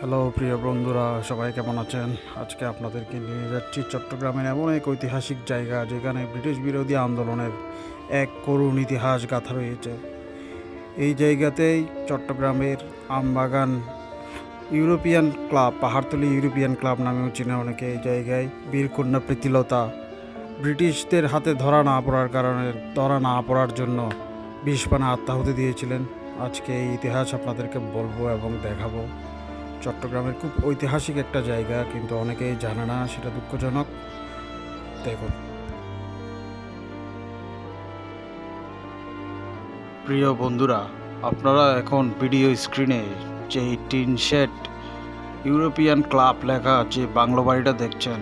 Hello প্রিয় বন্ধুরা, সবাই কেমন আছেন? আজকে আপনাদেরকে নিয়ে যাচ্ছি চট্টগ্রামের এমন এক ঐতিহাসিক জায়গা, যেখানে ব্রিটিশ বিরোধী আন্দোলনের এক করুণ ইতিহাস গাথা রয়েছে। এই জায়গাতেই চট্টগ্রামের Ambagan European club, Pahartali European club নামেও চিনে অনেকে এই জায়গায়। বীরকন্যা প্রীতিলতা ব্রিটিশদের হাতে ধরা না পড়ার কারণে, ধরা না পড়ার জন্য বিষপানা আত্মাহুতি দিয়েছিলেন। আজকে এই ইতিহাস আপনাদেরকে বলব এবং দেখাবো। চট্টগ্রামের খুব ঐতিহাসিক একটা জায়গা, কিন্তু অনেকেই জানে না, সেটা দুঃখজনক। দেখুন। প্রিয় বন্ধুরা, আপনারা এখন ভিডিও স্ক্রিনে যে টিন শেড ইউরোপিয়ান ক্লাব লেখা যে বাংলো বাড়িটা দেখছেন,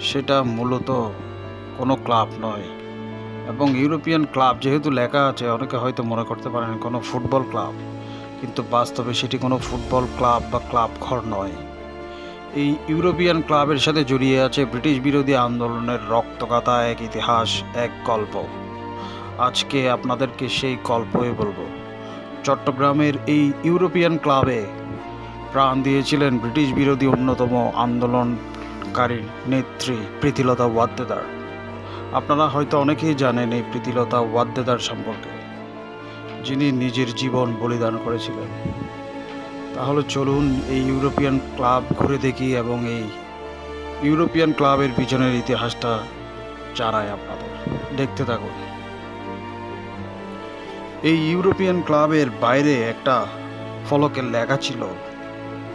সেটা মূলত কোনো ক্লাব নয়। এবং ইউরোপিয়ান ক্লাব যেহেতু লেখা আছে, অনেকে হয়তো মনে করতে পারেন কোনো ফুটবল ক্লাব। কিন্তু বাস্তবে সেটি কোনো ফুটবল ক্লাব বা ক্লাব ঘর নয়। এই ইউরোপিয়ান ক্লাবের সাথে জড়িয়ে আছে ব্রিটিশ বিরোধী আন্দোলনের রক্তগাথা এক ইতিহাস, এক গল্প। আজকে আপনাদেরকে সেই গল্পই বলব। চট্টগ্রামের এই ইউরোপিয়ান ক্লাবে প্রাণ দিয়েছিলেন ব্রিটিশ বিরোধী অন্যতম আন্দোলনকারী নেত্রী প্রীতিলতা ওয়াদ্দেদার। আপনারা হয়তো অনেকেই জানেন এই প্রীতিলতা ওয়াদ্দেদার সম্পর্কে। যিনি নিজের জীবন বলিদান করেছিলেন। তাহলে চলুন এই ইউরোপিয়ান ক্লাব ঘুরে দেখি এবং এই ইউরোপিয়ান ক্লাবের পিছনের ইতিহাসটা জানাই আপনাদের। দেখতে থাকুন। এই ইউরোপিয়ান ক্লাবের বাইরে একটা ফলকের লেখা ছিল,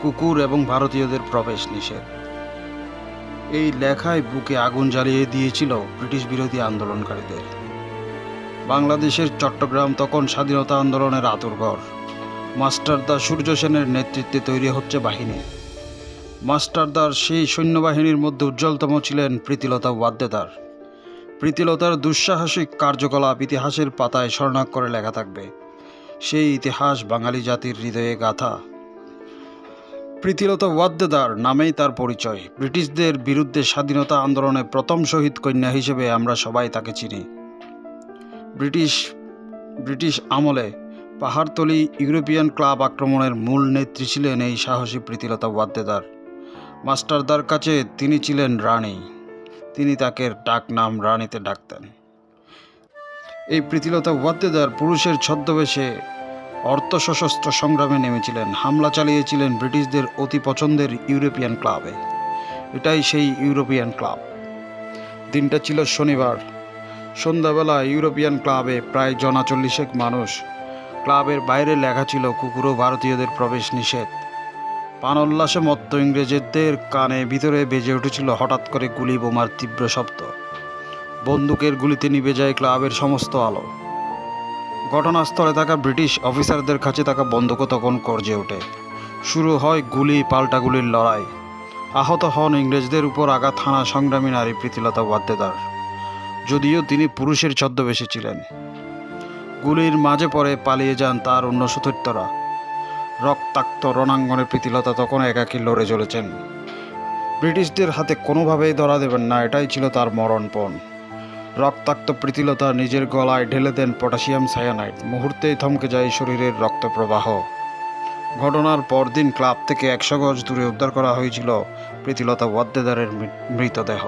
কুকুর এবং ভারতীয়দের প্রবেশ নিষেধ। এই লেখায় বুকে আগুন জ্বালিয়ে দিয়েছিল ব্রিটিশ বিরোধী আন্দোলনকারীদের। বাংলাদেশের চট্টগ্রাম তখন স্বাধীনতা আন্দোলনের আতুরঘর মাস্টারদা সূর্য সেনের নেতৃত্বে তৈরি হচ্ছে বাহিনী। মাস্টারদার সেই সৈন্যবাহিনীর মধ্যে উজ্জ্বলতম ছিলেন প্রীতিলতা ওয়াদ্দেদার প্রীতিলতার দুঃসাহসিক কার্যকলাপ ইতিহাসের পাতায় স্বর্ণাক্ষরে লেখা থাকবে। সেই ইতিহাস বাঙালি জাতির হৃদয়ে গাথা। প্রীতিলতা ওয়াদ্দেদার নামেই তার পরিচয়। ব্রিটিশদের বিরুদ্ধে স্বাধীনতা আন্দোলনে প্রথম শহীদ কন্যা হিসেবে আমরা সবাই তাকে চিনি। ব্রিটিশ ব্রিটিশ আমলে পাহাড়তলি ইউরোপিয়ান ক্লাব আক্রমণের মূল নেত্রী ছিলেন এই সাহসী প্রীতিলতা ওয়াদ্দেদার। মাস্টারদার কাছে তিনি ছিলেন রানী। তিনি তাকে ডাক নাম রানীতে ডাকতেন। এই প্রীতিলতা ওয়াদ্দেদার পুরুষের ছদ্মবেশে অর্থ সশস্ত্র সংগ্রামে নেমেছিলেন। হামলা চালিয়েছিলেন ব্রিটিশদের অতি পছন্দের ইউরোপিয়ান ক্লাবে। এটাই সেই ইউরোপিয়ান ক্লাব। দিনটা ছিল শনিবার। সন্ধ্যাবেলা ইউরোপিয়ান ক্লাবে প্রায় জনা চল্লিশেক মানুষ। ক্লাবের বাইরে লেখা ছিল কুকুরও ভারতীয়দের প্রবেশ নিষেধ। পানোল্লাসে মত্ত ইংরেজদের কানে ভিতরে বেজে উঠেছিল হঠাৎ করে গুলি বোমার তীব্র শব্দ। বন্দুকের গুলিতে নিভে যায় ক্লাবের সমস্ত আলো। ঘটনাস্থলে থাকা ব্রিটিশ অফিসারদের কাছে থাকা বন্দুকও তখন গর্জে ওঠে। শুরু হয় গুলি পাল্টা গুলির লড়াই। আহত হন ইংরেজদের উপর আঘাত হানা সংগ্রামী নারী প্রীতিলতা ওয়াদ্দেদার। যদিও তিনি পুরুষের ছদ্মবেশে ছিলেন। গুলির মাঝে পরে পালিয়ে যান তার অন্য সতীর্থরা রক্তাক্ত রণাঙ্গনে প্রীতিলতা তখন একাকী লড়ে চলেছেন। ব্রিটিশদের হাতে কোনোভাবেই ধরা দেবেন না, এটাই ছিল তার মরণপণ রক্তাক্ত প্রীতিলতা নিজের গলায় ঢেলে দেন পটাশিয়াম সায়ানাইড। মুহূর্তেই থমকে যায় শরীরের রক্তপ্রবাহ। ঘটনার পরদিন ক্লাব থেকে একশো গজ দূরে উদ্ধার করা হয়েছিল প্রীতিলতা ওয়াদ্দেদারের মৃতদেহ।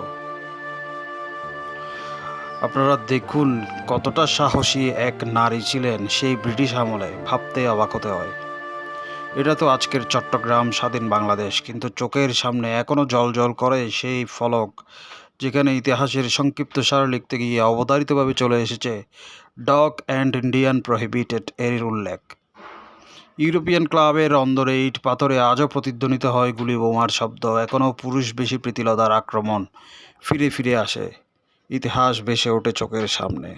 আপনারা দেখুন কতটা সাহসী এক নারী ছিলেন সেই ব্রিটিশ আমলে, ভাবতে অবাক হতে হয়। এটা তো আজকের চট্টগ্রাম স্বাধীন বাংলাদেশ, কিন্তু চোখের সামনে এখনও জল জল করে সেই ফলক, যেখানে ইতিহাসের সংক্ষিপ্ত সার লিখতে গিয়ে অবধারিতভাবে চলে এসেছে ডগ অ্যান্ড ইন্ডিয়ান প্রহিবিটেড এর উল্লেখ। ইউরোপিয়ান ক্লাবের অন্দরে ইট পাথরে আজও প্রতিধ্বনিত হয় গুলি বোমার শব্দ এখনও পুরুষ বেশি প্রীতিলতার আক্রমণ ফিরে ফিরে আসে। ইতিহাস ভেসে ওঠে চোখের সামনে।